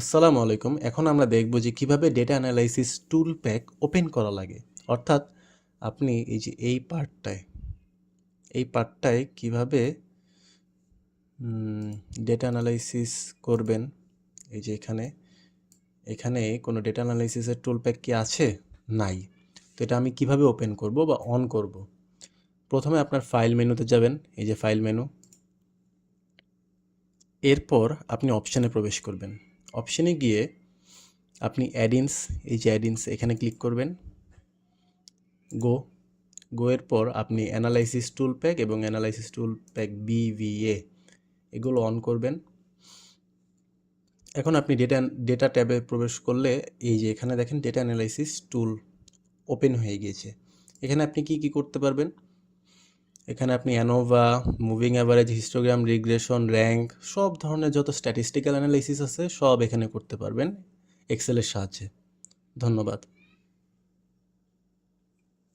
আসসালামু আলাইকুম। এখন আমরা দেখব যে কীভাবে data analysis tool pack open করা লাগে। অর্থাৎ আপনি এই যে এই পার্টটায় এই পার্টটায় কীভাবে ডেটা অ্যানালাইসিস করবেন? এই যে এখানে এখানে কোনো ডেটা অ্যানালাইসিসের টুল প্যাক কি আছে? নাই। তো এটা আমি কীভাবে ওপেন করব বা অন করব? প্রথমে আপনার ফাইল মেনুতে যাবেন। এই যে ফাইল মেনু এরপর আপনি অপশানে প্রবেশ করবেন। অপশানে গিয়ে আপনি অ্যাডিনস এই যে অ্যাডিনস এখানে ক্লিক করবেন। গো গো এর পর আপনি অ্যানালাইসিস টুল প্যাক এবং অ্যানালাইসিস টুল প্যাক বিভিএ এগুলো অন করবেন। এখন আপনি ডেটা ডেটা ট্যাবে প্রবেশ করলে এই যে এখানে দেখেন ডেটা অ্যানালাইসিস টুল ওপেন হয়ে গিয়েছে। এখানে আপনি কি কি করতে পারবেন? এখানে আপনি ANOVA moving average histogram regression rank সব ধরনের যত স্ট্যাটিস্টিক্যাল অ্যানালাইসিস আছে, সব এখানে করতে পারবেন এক্সেলের সাহায্যে। ধন্যবাদ।